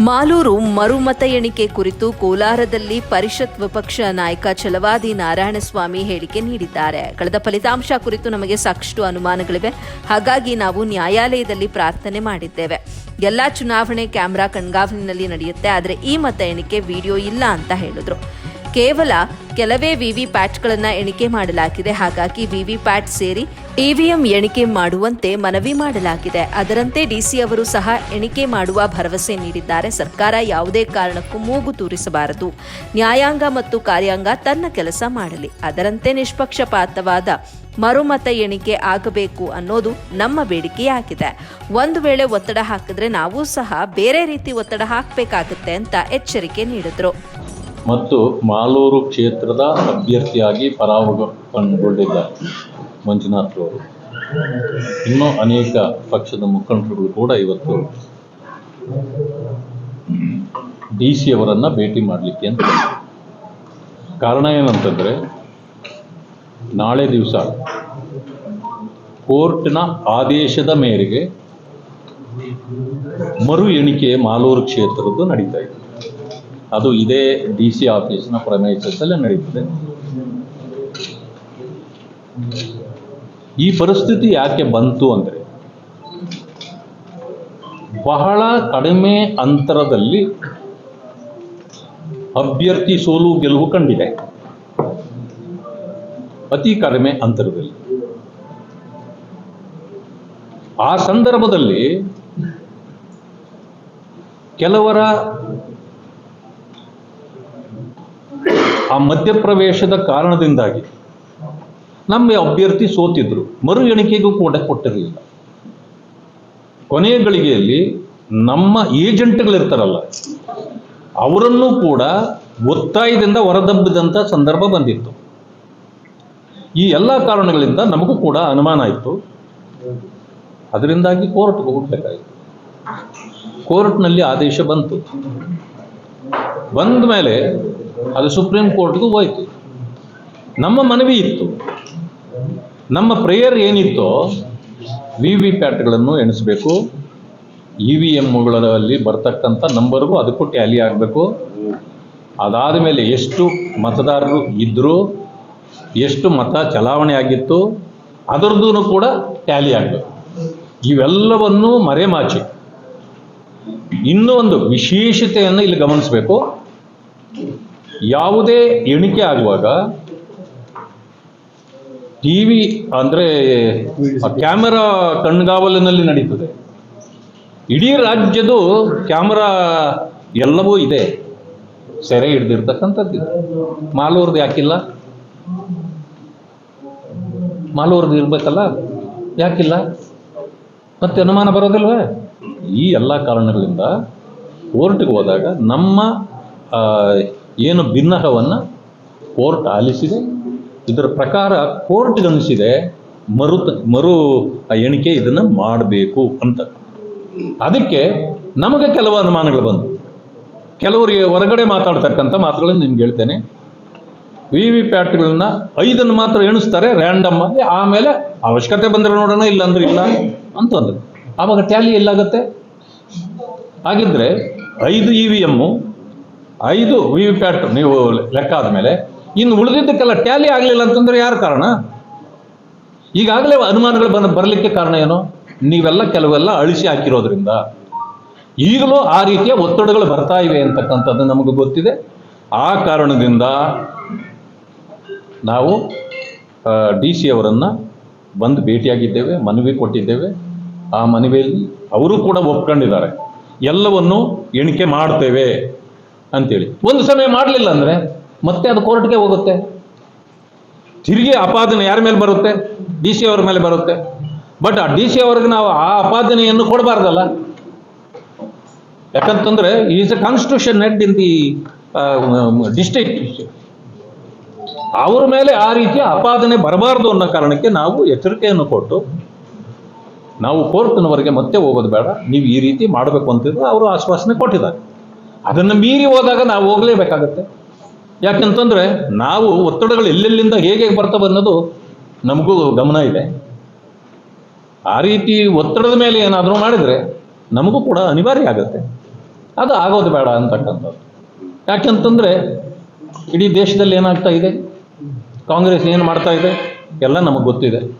ಮಾಲೂರು ಮರುಮತ ಎಣಿಕೆ ಕುರಿತು ಕೋಲಾರದಲ್ಲಿ ಪರಿಷತ್ ವಿಪಕ್ಷ ನಾಯಕ ಛಲವಾದಿ ನಾರಾಯಣಸ್ವಾಮಿ ಹೇಳಿಕೆ ನೀಡಿದ್ದಾರೆ. ಕಳೆದ ಫಲಿತಾಂಶ ಕುರಿತು ನಮಗೆ ಸಾಕಷ್ಟು ಅನುಮಾನಗಳಿವೆ. ಹಾಗಾಗಿ ನಾವು ನ್ಯಾಯಾಲಯದಲ್ಲಿ ಪ್ರಾರ್ಥನೆ ಮಾಡಿದ್ದೇವೆ. ಎಲ್ಲಾ ಚುನಾವಣೆ ಕ್ಯಾಮೆರಾ ಕಣ್ಗಾವಲಿನಲ್ಲಿ ನಡೆಯುತ್ತೆ. ಆದರೆ ಈ ಮತ ಎಣಿಕೆ ವಿಡಿಯೋ ಇಲ್ಲ ಅಂತ ಹೇಳಿದ್ರು. ಕೇವಲ ಕೆಲವೇ ವಿವಿ ಪ್ಯಾಟ್ಗಳನ್ನ ಎಣಿಕೆ ಮಾಡಲಾಗಿದೆ. ಹಾಗಾಗಿ ವಿವಿ ಪ್ಯಾಟ್ ಸೇರಿ ಇವಿಎಂ ಎಣಿಕೆ ಮಾಡುವಂತೆ ಮನವಿ ಮಾಡಲಾಗಿದೆ. ಅದರಂತೆ ಡಿಸಿ ಅವರು ಸಹ ಎಣಿಕೆ ಮಾಡುವ ಭರವಸೆ ನೀಡಿದ್ದಾರೆ. ಸರ್ಕಾರ ಯಾವುದೇ ಕಾರಣಕ್ಕೂ ಮೂಗು ತೂರಿಸಬಾರದು. ನ್ಯಾಯಾಂಗ ಮತ್ತು ಕಾರ್ಯಾಂಗ ತನ್ನ ಕೆಲಸ ಮಾಡಲಿ. ಅದರಂತೆ ನಿಷ್ಪಕ್ಷಪಾತವಾದ ಮರುಮತ ಎಣಿಕೆ ಆಗಬೇಕು ಅನ್ನೋದು ನಮ್ಮ ಬೇಡಿಕೆಯಾಗಿದೆ. ಒಂದು ವೇಳೆ ಒತ್ತಡ ಹಾಕಿದ್ರೆ ನಾವು ಸಹ ಬೇರೆ ರೀತಿ ಒತ್ತಡ ಹಾಕಬೇಕಾಗುತ್ತೆ ಅಂತ ಎಚ್ಚರಿಕೆ ನೀಡಿದ್ರು. ಮತ್ತು ಮಾಲೂರು ಕ್ಷೇತ್ರದ ಅಭ್ಯರ್ಥಿಯಾಗಿ ಪರಾಭವಗೊಂಡಿದ್ದಾರೆ ಮಂಜುನಾಥ್ ಅವರು. ಇನ್ನೂ ಅನೇಕ ಪಕ್ಷದ ಮುಖಂಡರುಗಳು ಕೂಡ ಇವತ್ತು ಡಿ ಸಿ ಅವರನ್ನು ಭೇಟಿ ಮಾಡಲಿಕ್ಕೆ ಅಂತ. ಕಾರಣ ಏನಂತಂದರೆ, ನಾಳೆ ದಿವಸ ಕೋರ್ಟ್ನ ಆದೇಶದ ಮೇರೆಗೆ ಮರು ಎಣಿಕೆ ಮಾಲೂರು ಕ್ಷೇತ್ರದ್ದು ನಡೀತಾ ಇದೆ ಅದು ಇದೇ ಡಿ ಸಿ ಆಫೀಸ್ನ ಪ್ರಮೇಯದಲ್ಲೇ ನಡೀತದೆ. ಈ ಪರಿಸ್ಥಿತಿ ಯಾಕೆ ಬಂತು ಅಂದರೆ, ಬಹಳ ಕಡಿಮೆ ಅಂತರದಲ್ಲಿ ಅಭ್ಯರ್ಥಿ ಸೋಲು ಗೆಲುವು ಕಂಡಿದೆ. ಅತಿ ಕಡಿಮೆ ಅಂತರದಲ್ಲಿ. ಆ ಸಂದರ್ಭದಲ್ಲಿ ಕೆಲವರ ಆ ಮಧ್ಯಪ್ರವೇಶದ ಕಾರಣದಿಂದಾಗಿ ನಮ್ಮ ಅಭ್ಯರ್ಥಿ ಸೋತಿದ್ರು. ಮರು ಎಣಿಕೆಗೂ ಕೂಡ ಕೊಟ್ಟಿರಲಿಲ್ಲ. ಕೊನೆಯ ಗಳಿಗೆಯಲ್ಲಿ ನಮ್ಮ ಏಜೆಂಟ್ಗಳಿರ್ತಾರಲ್ಲ, ಅವರನ್ನು ಕೂಡ ಒತ್ತಾಯದಿಂದ ಹೊರದಬ್ಬಿದಂಥ ಸಂದರ್ಭ ಬಂದಿತ್ತು. ಈ ಎಲ್ಲ ಕಾರಣಗಳಿಂದ ನಮಗೂ ಕೂಡ ಅನುಮಾನ ಆಯಿತು. ಅದರಿಂದಾಗಿ ಕೋರ್ಟ್ಗೆ ಹೋಗ್ಬೇಕಾಯಿತು. ಕೋರ್ಟ್ನಲ್ಲಿ ಆದೇಶ ಬಂತು. ಬಂದ ಮೇಲೆ ಅದು ಸುಪ್ರೀಂ ಕೋರ್ಟ್ಗೂ ಹೋಯ್ತು. ನಮ್ಮ ಮನವಿ ಇತ್ತು. ನಮ್ಮ ಪ್ರೇಯರ್ ಏನಿತ್ತೋ ವಿ ವಿ ಪ್ಯಾಟ್ಗಳನ್ನು ಎಣಿಸಬೇಕು. ಇ ವಿ ಎಮ್ಗಳಲ್ಲಿ ಬರ್ತಕ್ಕಂಥ ನಂಬರ್ಗೂ ಅದಕ್ಕೂ ಟ್ಯಾಲಿ ಆಗಬೇಕು ಅದಾದ ಮೇಲೆ ಎಷ್ಟು ಮತದಾರರು ಇದ್ದರು ಎಷ್ಟು ಮತ ಚಲಾವಣೆ ಆಗಿತ್ತು ಅದರದ್ದು ಕೂಡ ಟ್ಯಾಲಿ ಆಗಬೇಕು ಇವೆಲ್ಲವನ್ನು ಮರೆಮಾಚಿ. ಇನ್ನೂ ಒಂದು ವಿಶೇಷತೆಯನ್ನು ಇಲ್ಲಿ ಗಮನಿಸಬೇಕು. ಯಾವುದೇ ಎಣಿಕೆ ಆಗುವಾಗ ಟಿ ವಿ ಅಂದರೆ ಕ್ಯಾಮೆರಾ ಕಣ್ಗಾವಲಿನಲ್ಲಿ ನಡೀತದೆ. ಇಡೀ ರಾಜ್ಯದ ಕ್ಯಾಮರಾ ಎಲ್ಲವೂ ಇದೆ. ಸೆರೆ ಹಿಡ್ದಿರ್ತಕ್ಕಂಥದ್ದು. ಮಾಲೂರ್ದು ಯಾಕಿಲ್ಲ? ಮಾಲೂರ್ದು ಇರ್ಬೇಕಲ್ಲ? ಯಾಕಿಲ್ಲ? ಮತ್ತೆ ಅನುಮಾನ ಬರೋದಿಲ್ವ? ಈ ಎಲ್ಲ ಕಾರಣಗಳಿಂದ ಕೋರ್ಟ್ಗೆ ಹೋದಾಗ ನಮ್ಮ ಏನು ಭಿನ್ನಹವನ್ನು ಕೋರ್ಟ್ ಆಲಿಸಿದೆ. ಇದರ ಪ್ರಕಾರ ಕೋರ್ಟ್ಗನಿಸಿದೆ ಮರು ಮರು ಎಣಿಕೆ ಇದನ್ನು ಮಾಡಬೇಕು ಅಂತ. ಅದಕ್ಕೆ ನಮಗೆ ಕೆಲವು ಅನುಮಾನಗಳು ಬಂದು. ಕೆಲವರಿಗೆ ಹೊರಗಡೆ ಮಾತಾಡ್ತಕ್ಕಂಥ ಮಾತುಗಳನ್ನು ನಿಮ್ಗೆ ಹೇಳ್ತೇನೆ. ವಿ ವಿ ಪ್ಯಾಟ್ಗಳನ್ನ ಐದನ್ನು ಮಾತ್ರ ಎಣಿಸ್ತಾರೆ ರ್ಯಾಂಡಮ್ ಆಗಿ ಆಮೇಲೆ ಅವಶ್ಯಕತೆ ಬಂದರೆ ನೋಡೋಣ ಇಲ್ಲ ಅಂದ್ರೆ ಇಲ್ಲ ಅಂತಂದ್ರು ಆವಾಗ ಟ್ಯಾಲಿ ಎಲ್ಲಾಗತ್ತೆ? ಹಾಗಿದ್ರೆ ಐದು ಇ ವಿ ಎಮ್ಮು ಐದು ವಿ ವಿ ಪ್ಯಾಟ್ ನೀವು ಲೆಕ್ಕ ಆದಮೇಲೆ. ಇನ್ನು ಉಳಿದಿದ್ದಕ್ಕೆಲ್ಲ ಟ್ಯಾಲಿ ಆಗಲಿಲ್ಲ ಅಂತಂದ್ರೆ ಯಾರು ಕಾರಣ? ಈಗಾಗಲೇ ಅನುಮಾನಗಳು ಬಂದು ಬರಲಿಕ್ಕೆ ಕಾರಣ ಏನು? ನೀವೆಲ್ಲ ಕೆಲವೆಲ್ಲ ಅಳಿಸಿ ಹಾಕಿರೋದ್ರಿಂದ. ಈಗಲೂ ಆ ರೀತಿಯ ಒತ್ತಡಗಳು ಬರ್ತಾ ಇವೆ ಅಂತಕ್ಕಂಥದ್ದು ನಮಗೆ ಗೊತ್ತಿದೆ. ಆ ಕಾರಣದಿಂದ ನಾವು ಡಿ ಸಿ ಅವರನ್ನು ಬಂದು ಭೇಟಿಯಾಗಿದ್ದೇವೆ, ಮನವಿ ಕೊಟ್ಟಿದ್ದೇವೆ. ಆ ಮನವಿಯಲ್ಲಿ ಅವರು ಕೂಡ ಒಪ್ಕೊಂಡಿದ್ದಾರೆ. ಎಲ್ಲವನ್ನು ಎಣಿಕೆ ಮಾಡ್ತೇವೆ. ಅಂತೇಳಿ. ಒಂದು ಸಮಯ ಮಾಡಲಿಲ್ಲ ಅಂದರೆ ಮತ್ತೆ ಅದು ಕೋರ್ಟ್ಗೆ ಹೋಗುತ್ತೆ. ತಿರುಗಿ ಅಪಾದನೆ ಯಾರ ಮೇಲೆ ಬರುತ್ತೆ? ಡಿ ಸಿ ಅವರ ಮೇಲೆ ಬರುತ್ತೆ. ಬಟ್ ಆ ಡಿ ಸಿ ಅವ್ರಿಗೆ ನಾವು ಆ ಅಪಾದನೆಯನ್ನು ಕೊಡಬಾರ್ದಲ್ಲ. ಯಾಕಂತಂದ್ರೆ is a constitution head in the district ಅವ್ರ ಮೇಲೆ ಆ ರೀತಿಯ ಅಪಾದನೆ ಬರಬಾರ್ದು ಅನ್ನೋ ಕಾರಣಕ್ಕೆ ನಾವು ಎಚ್ಚರಿಕೆಯನ್ನು ಕೊಟ್ಟು ನಾವು ಕೋರ್ಟ್ನವರೆಗೆ ಮತ್ತೆ ಹೋಗೋದು ಬೇಡ. ನೀವು ಈ ರೀತಿ ಮಾಡಬೇಕು ಅಂತಿದ್ರೆ ಅವರು ಆಶ್ವಾಸನೆ ಕೊಟ್ಟಿದ್ದಾರೆ. ಅದನ್ನು ಮೀರಿ ಹೋದಾಗ ನಾವು ಹೋಗಲೇಬೇಕಾಗತ್ತೆ. ಯಾಕೆಂತಂದ್ರೆ ನಾವು ಒತ್ತಡಗಳು ಎಲ್ಲೆಲ್ಲಿಂದ ಹೇಗೆ ಬರ್ತವೆ ಅನ್ನೋದು ನಮಗೂ ಗಮನ ಇದೆ. ಆ ರೀತಿ ಒತ್ತಡದ ಮೇಲೆ ಏನಾದರೂ ಮಾಡಿದರೆ ನಮಗೂ ಕೂಡ ಅನಿವಾರ್ಯ ಆಗುತ್ತೆ. ಅದು ಆಗೋದು ಬೇಡ ಅಂತಕ್ಕಂಥದ್ದು. ಯಾಕೆಂತಂದ್ರೆ ಇಡೀ ದೇಶದಲ್ಲಿ ಏನಾಗ್ತಾ ಇದೆ? ಕಾಂಗ್ರೆಸ್ ಏನು ಮಾಡ್ತಾ ಇದೆ? ಎಲ್ಲ ನಮಗೆ ಗೊತ್ತಿದೆ.